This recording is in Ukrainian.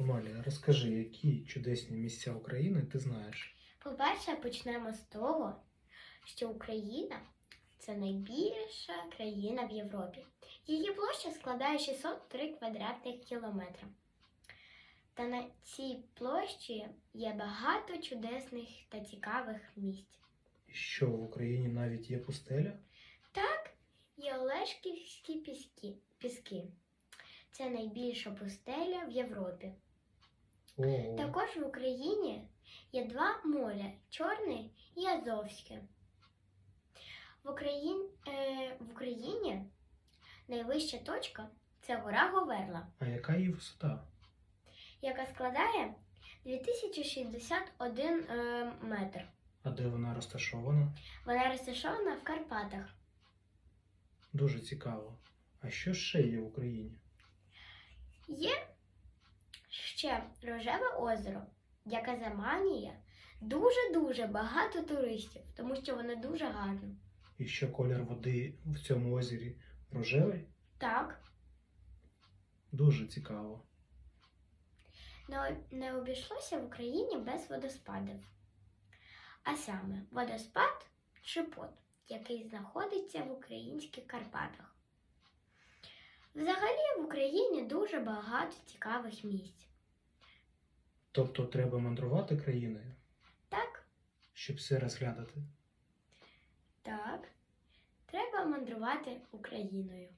Амалія, розкажи, які чудесні місця України ти знаєш? По-перше, почнемо з того, що Україна це найбільша країна в Європі. Її площа складає 603 квадратних кілометри. Та на цій площі є багато чудесних та цікавих місць. І що в Україні навіть є пустеля? Так, є Олешківські піски. піски. Це найбільша пустеля в Європі. Ого, Також в Україні є два моря Чорне і Азовське. В, Україн... е, в Україні найвища точка це гора Говерла, а яка її висота? яка складає 2061 е, метр. А де вона розташована? Вона розташована в Карпатах. Дуже цікаво. А що ще є в Україні? Є ще Рожеве озеро, яке заманює дуже-дуже багато туристів, тому що воно дуже гарне. І що колір води в цьому озері рожевий? Так, Дуже цікаво. не, не обійшлося в Україні без водоспадів. А саме водоспад Шипот, який знаходиться в українських Карпатах. Взагалі в Україні дуже багато цікавих місць. Тобто треба мандрувати країною, Так, щоб все розглядати. так, треба мандрувати Україною.